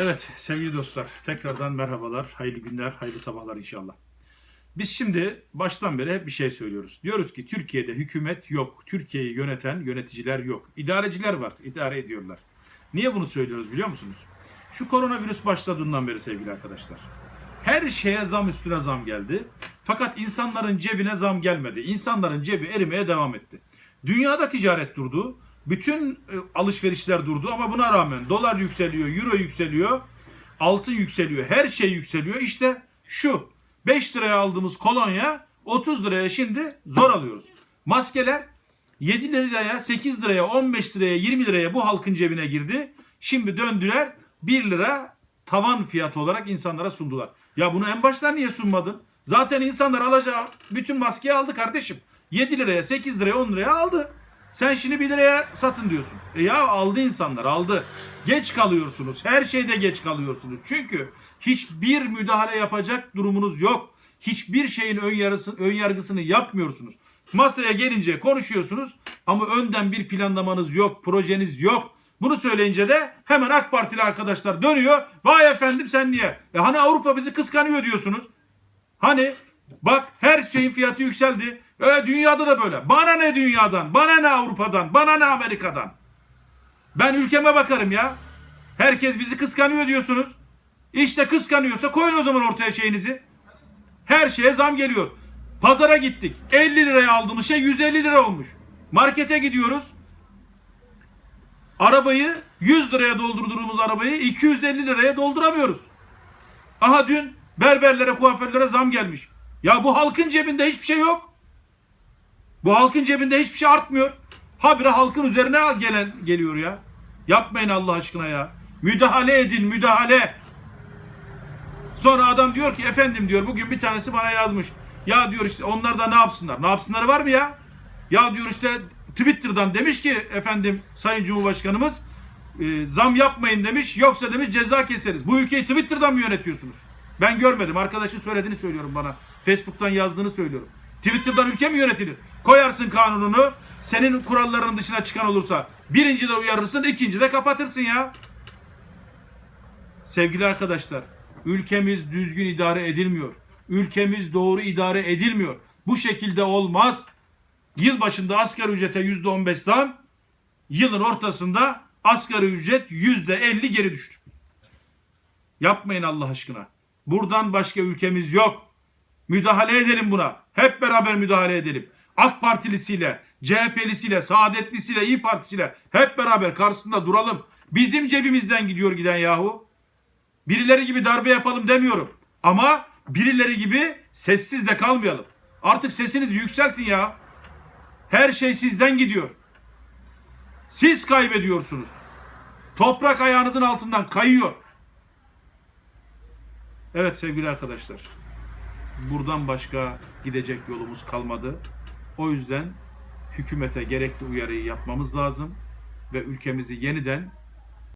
Evet sevgili dostlar tekrardan merhabalar, hayırlı günler, hayırlı sabahlar inşallah. Biz şimdi baştan beri hep bir şey söylüyoruz. Diyoruz ki Türkiye'de hükümet yok, Türkiye'yi yöneten yöneticiler yok. İdareciler var, idare ediyorlar. Niye bunu söylüyoruz biliyor musunuz? Şu koronavirüs başladığından beri sevgili arkadaşlar. Her şeye zam üstüne zam geldi. Fakat insanların cebine zam gelmedi. İnsanların cebi erimeye devam etti. Dünyada ticaret durdu. Bütün e, alışverişler durdu ama buna rağmen dolar yükseliyor, euro yükseliyor, altın yükseliyor, her şey yükseliyor. İşte şu 5 liraya aldığımız kolonya 30 liraya şimdi zor alıyoruz. Maskeler 7 liraya, 8 liraya, 15 liraya, 20 liraya bu halkın cebine girdi. Şimdi döndüler 1 lira tavan fiyatı olarak insanlara sundular. Ya bunu en baştan niye sunmadın? Zaten insanlar alacağı bütün maskeyi aldı kardeşim. 7 liraya, 8 liraya, 10 liraya aldı. Sen şimdi 1 liraya satın diyorsun. E ya aldı insanlar aldı. Geç kalıyorsunuz. Her şeyde geç kalıyorsunuz. Çünkü hiçbir müdahale yapacak durumunuz yok. Hiçbir şeyin ön, yarısı, ön yargısını yapmıyorsunuz. Masaya gelince konuşuyorsunuz ama önden bir planlamanız yok, projeniz yok. Bunu söyleyince de hemen AK Partili arkadaşlar dönüyor. Vay efendim sen niye? E hani Avrupa bizi kıskanıyor diyorsunuz. Hani bak her şeyin fiyatı yükseldi. E, dünyada da böyle. Bana ne dünyadan? Bana ne Avrupa'dan? Bana ne Amerika'dan? Ben ülkeme bakarım ya. Herkes bizi kıskanıyor diyorsunuz. İşte kıskanıyorsa koyun o zaman ortaya şeyinizi. Her şeye zam geliyor. Pazara gittik. 50 liraya aldığımız şey 150 lira olmuş. Markete gidiyoruz. Arabayı 100 liraya doldurduğumuz arabayı 250 liraya dolduramıyoruz. Aha dün berberlere, kuaförlere zam gelmiş. Ya bu halkın cebinde hiçbir şey yok. Bu halkın cebinde hiçbir şey artmıyor. Habire halkın üzerine gelen geliyor ya. Yapmayın Allah aşkına ya. Müdahale edin, müdahale. Sonra adam diyor ki efendim diyor bugün bir tanesi bana yazmış. Ya diyor işte onlar da ne yapsınlar? Ne yapsınları var mı ya? Ya diyor işte Twitter'dan demiş ki efendim Sayın Cumhurbaşkanımız e, zam yapmayın demiş. Yoksa demiş ceza keseriz. Bu ülkeyi Twitter'dan mı yönetiyorsunuz? Ben görmedim. Arkadaşın söylediğini söylüyorum bana. Facebook'tan yazdığını söylüyorum. Twitter'dan ülke mi yönetilir? Koyarsın kanununu. Senin kurallarının dışına çıkan olursa birinci de uyarırsın, ikinci de kapatırsın ya. Sevgili arkadaşlar, ülkemiz düzgün idare edilmiyor. Ülkemiz doğru idare edilmiyor. Bu şekilde olmaz. Yıl başında asgari ücrete yüzde on beş zam, yılın ortasında asgari ücret yüzde elli geri düştü. Yapmayın Allah aşkına. Buradan başka ülkemiz yok. Müdahale edelim buna. Hep beraber müdahale edelim. AK Partilisiyle, CHP'lisiyle, Saadetlisiyle, İyi Partisiyle hep beraber karşısında duralım. Bizim cebimizden gidiyor giden yahu. Birileri gibi darbe yapalım demiyorum. Ama birileri gibi sessiz de kalmayalım. Artık sesinizi yükseltin ya. Her şey sizden gidiyor. Siz kaybediyorsunuz. Toprak ayağınızın altından kayıyor. Evet sevgili arkadaşlar. Buradan başka gidecek yolumuz kalmadı. O yüzden hükümete gerekli uyarıyı yapmamız lazım ve ülkemizi yeniden